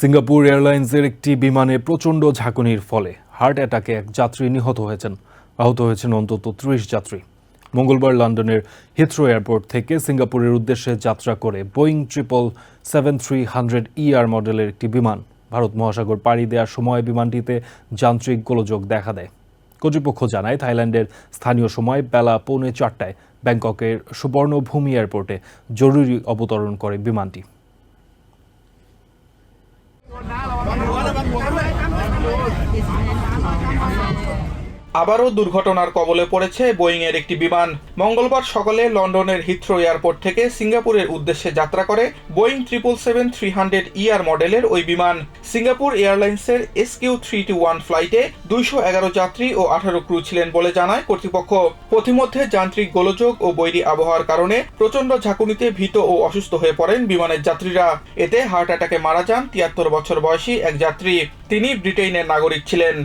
Singapore এয়ারলাইন্সের একটি বিমানে প্রচণ্ড ঝাঁকুনির ফলে হার্ট অ্যাটাকে এক যাত্রী নিহত হয়েছেন। আহত হয়েছেন অন্তত ত্রিশ যাত্রী। মঙ্গলবার লন্ডনের হিথ্রো এয়ারপোর্ট থেকে সিঙ্গাপুরের উদ্দেশ্যে যাত্রা করে Boeing triple seven three hundred ER মডেলের একটি বিমান ভারত মহাসাগর পাড়ি দেওয়ার সময় বিমানটিতে যান্ত্রিক গোলযোগ দেখা দেয়। কর্তৃপক্ষ জানায়, থাইল্যান্ডের স্থানীয় সময় বেলা পৌনে চারটায় ব্যাংককের সুবর্ণভূমি এয়ারপোর্টে জরুরি অবতরণ করে বিমানটি। Máy đánh? আবারও দুর্ঘটনার কবলে পড়েছে বোয়িং এর একটি বিমান। মঙ্গলবার সকালে লন্ডনের হিথ্রো এয়ারপোর্ট থেকে সিঙ্গাপুরের উদ্দেশ্যে যাত্রা করে Boeing triple seven three hundred ER মডেলের ওই বিমান। সিঙ্গাপুর এয়ারলাইন্সের S Q three two one ফ্লাইটে দুইশো এগারো যাত্রী ও আঠারো ক্রু ছিলেন বলে জানায় কর্তৃপক্ষ। পথিমধ্যে যান্ত্রিক গোলযোগ ও বৈরী আবহাওয়ার কারণে প্রচণ্ড ঝাঁকুনিতে ভীত ও অসুস্থ হয়ে পড়েন বিমানের যাত্রীরা। এতে হার্ট অ্যাটাকে মারা যান তিয়াত্তর বছর বয়সী এক যাত্রী। তিনি ব্রিটেনের নাগরিক ছিলেন।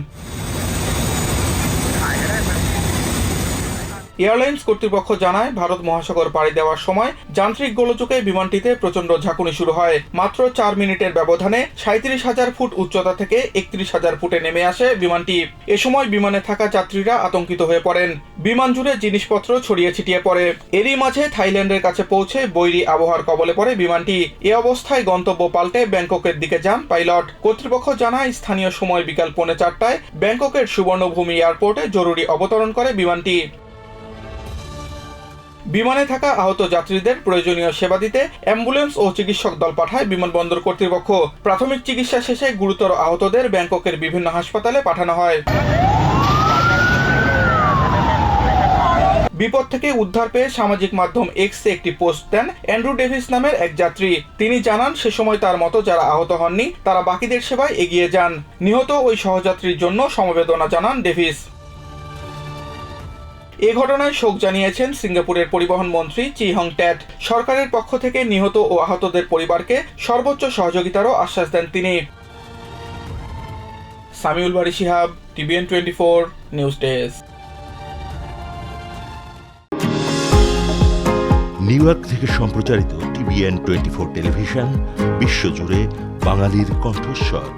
এয়ারলাইন্স কর্তৃপক্ষ জানায়, ভারত মহাসাগর পাড়ি দেওয়ার সময় যান্ত্রিক গোলযোগে বিমানটিতে প্রচণ্ড ঝাঁকুনি শুরু হয়। মাত্র চার মিনিটের ব্যবধানে সাঁত্রিশ হাজার ফুট উচ্চতা থেকে একত্রিশ হাজার ফুটে নেমে আসে বিমানটি। এ সময় বিমানে থাকা যাত্রীরা আতঙ্কিত হয়ে পড়েন। বিমান জুড়ে জিনিসপত্র ছড়িয়ে ছিটিয়ে পড়ে। এরই মাঝে থাইল্যান্ডের কাছে পৌঁছে বৈরী আবহাওয়ার কবলে পড়ে বিমানটি। এ অবস্থায় গন্তব্য পাল্টে ব্যাংককের দিকে যান পাইলট। কর্তৃপক্ষ জানায়, স্থানীয় সময় বিকাল পৌনে চারটায় ব্যাংককের সুবর্ণভূমি এয়ারপোর্টে জরুরি অবতরণ করে বিমানটি। বিমানে থাকা আহত যাত্রীদের প্রয়োজনীয় সেবা দিতে অ্যাম্বুলেন্স ও চিকিৎসক দল পাঠায় বিমানবন্দর কর্তৃপক্ষ। প্রাথমিক চিকিৎসা শেষে গুরুতর আহতদের ব্যাংককের বিভিন্ন হাসপাতালে পাঠানো হয়। বিপদ থেকে উদ্ধার পেয়ে সামাজিক মাধ্যম এক্সে একটি পোস্ট দেন অ্যান্ড্রু ডেভিস নামের এক যাত্রী। তিনি জানান, সে সময় তার মতো যারা আহত হননি, তারা বাকিদের সেবায় এগিয়ে যান। নিহত ওই সহযাত্রীর জন্য সমবেদনা জানান ডেভিস। এ ঘটনায় শোক জানিয়েছেন সিঙ্গাপুরের পরিবহন মন্ত্রী চি হং ট্যাট। সরকারের পক্ষ থেকে নিহত ও আহতদের পরিবারকে সর্বোচ্চ সহযোগিতারও আশ্বাস দেন তিনি। সামিউল বাড়ি Shihab, TVN twenty four, news desk. New York থেকে সম্প্রচারিত টিভিএন টোয়েন্টি ফোর টেলিভিশন, বিশ্বজুড়ে বাঙালির কণ্ঠস্বর।